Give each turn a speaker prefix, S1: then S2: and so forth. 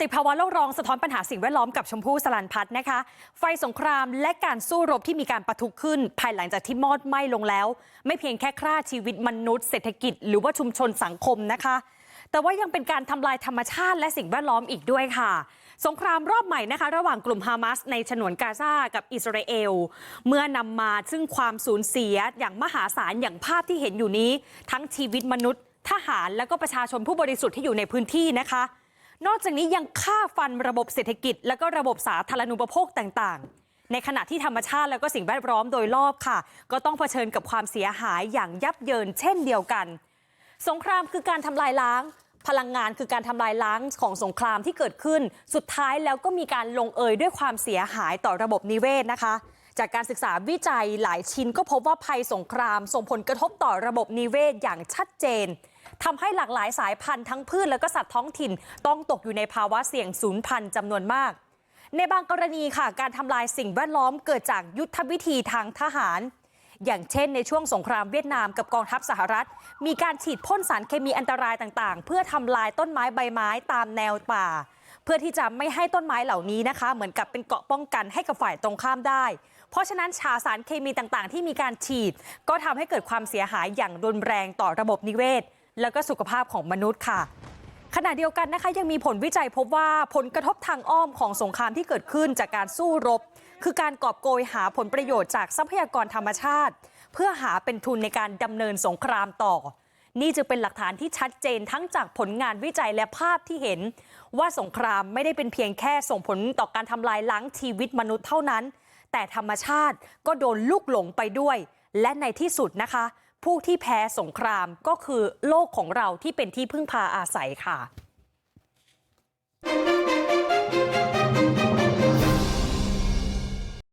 S1: ติภาวะโลกร้องสะท้อนปัญหาสิ่งแวดล้อมกับชมพู่สลันพัฒน์นะคะ ไฟสงครามและการสู้รบที่มีการปะทุขึ้น ภายหลังจากที่มอดไหม้ลงแล้ว ไม่เพียงแค่ฆ่าชีวิตมนุษย์เศรษฐกิจหรือว่าชุมชนสังคมนะคะ แต่ว่ายังเป็นการทำลายธรรมชาติและสิ่งแวดล้อมอีกด้วยค่ะ สงครามรอบใหม่นะคะ ระหว่างกลุ่มฮามาสในฉนวนกาซากับอิสราเอลเมื่อนำมาซึ่งความสูญเสียอย่างมหาศาลอย่างภาพที่เห็นอยู่นี้ ทั้งชีวิตมนุษย์ ทหารและก็ประชาชนผู้บริสุทธิ์ที่อยู่ในพื้นที่นะคะ นอกจากนี้ยังฆ่าฟันระบบเศรษฐกิจ และก็ระบบสาธารณูปโภคต่างๆ ในขณะที่ธรรมชาติและก็สิ่งแวดล้อมโดยรอบค่ะ ก็ต้องเผชิญกับความเสียหายอย่างยับเยินเช่นเดียวกัน สงครามคือการทำลายล้างพลังงานคือการทำลายล้างของสงครามที่เกิดขึ้น สุดท้ายแล้วก็มีการลงเอยด้วยความเสียหายต่อระบบนิเวศนะคะ จากการศึกษาวิจัยหลายชิ้นก็พบว่าภัยสงคราม ส่งผลกระทบต่อระบบนิเวศอย่างชัดเจน ทำให้หลากหลายสายพันธุ์ทั้งพืชและก็สัตว์ท้องถิ่น ต้องตกอยู่ในภาวะเสี่ยงสูญพันธุ์จำนวนมาก ในบางกรณีค่ะ การทำลายสิ่งแวดล้อมเกิดจากยุทธวิธีทางทหาร อย่างเช่น ในช่วงสงครามเวียดนามกับกองทัพสหรัฐ มีการฉีดพ่นสารเคมีอันตรายต่างๆ เพื่อทำลายต้นไม้ใบไม้ตามแนวป่าเพื่อที่จะไม่ให้ต้นไม้เหล่านี้นะคะ เหมือนกับเป็นเกาะป้องกันให้กับฝ่ายตรงข้ามได้ เพราะฉะนั้นชาสารเคมีต่างๆ ที่มีการฉีด ก็ทำให้เกิดความเสียหายอย่างรุนแรงต่อระบบนิเวศ แล้วก็สุขภาพของมนุษย์ค่ะ ขณะเดียวกันนะคะยังมีผลวิจัยพบว่าผลกระทบทางอ้อมของสงครามที่เกิดขึ้นจากการสู้รบ คือการกอบโกยหาผลประโยชน์จากทรัพยากรธรรมชาติ เพื่อหาเป็นทุนในการดำเนินสงครามต่อ นี่จึงเป็นหลักฐานที่ชัดเจนทั้งจากผลงานวิจัยและภาพที่เห็น ว่าสงครามไม่ได้เป็นเพียงแค่ส่งผลต่อการทำลายล้างชีวิตมนุษย์เท่านั้น แต่ธรรมชาติก็โดนลูกหลงไปด้วย และในที่สุดนะคะ ผู้ที่แพ้สงครามก็คือโลกของเราที่เป็นที่พึ่งพาอาศัยค่ะ